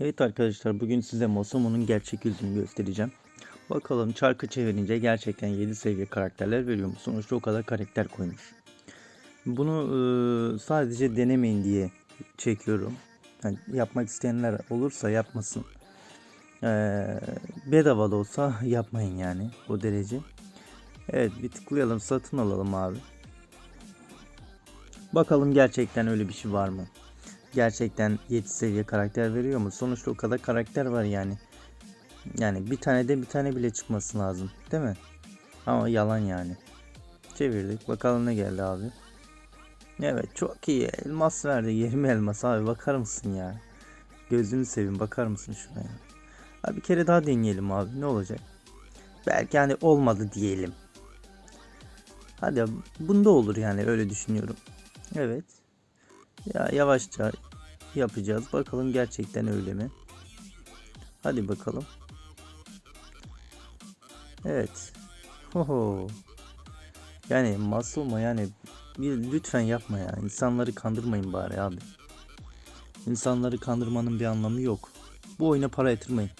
Evet arkadaşlar bugün size Mosomo'nun gerçek yüzünü göstereceğim. Bakalım çarkı çevirince gerçekten 7 seviye karakterler veriyor mu? Sonuçta o kadar karakter koymuş. Bunu e, sadece denemeyin diye çekiyorum. Yani yapmak isteyenler olursa yapmasın. E, bedava da olsa yapmayın yani o derece. Evet bir tıklayalım satın alalım abi. Bakalım gerçekten öyle bir şey var mı? Gerçekten 7 seviye karakter veriyor mu? Sonuçta o kadar karakter var yani. Yani bir tane de bir tane bile çıkması lazım. Değil mi? Ama yalan yani. Çevirdik. Bakalım ne geldi abi. Evet çok iyi. Elmas verdi. 20 elmas abi. Bakar mısın ya? Gözünü seveyim. Bakar mısın şuna? Abi bir kere daha deneyelim abi. Ne olacak? Belki hani olmadı diyelim. Hadi bunda olur yani öyle düşünüyorum. Evet. Ya yavaşça yapacağız. Bakalım gerçekten öyle mi? Hadi bakalım. Evet. Hoho. Yani Masuma yani bir lütfen yapma ya. İnsanları kandırmayın bari abi. İnsanları kandırmanın bir anlamı yok. Bu oyuna para yatırmayın.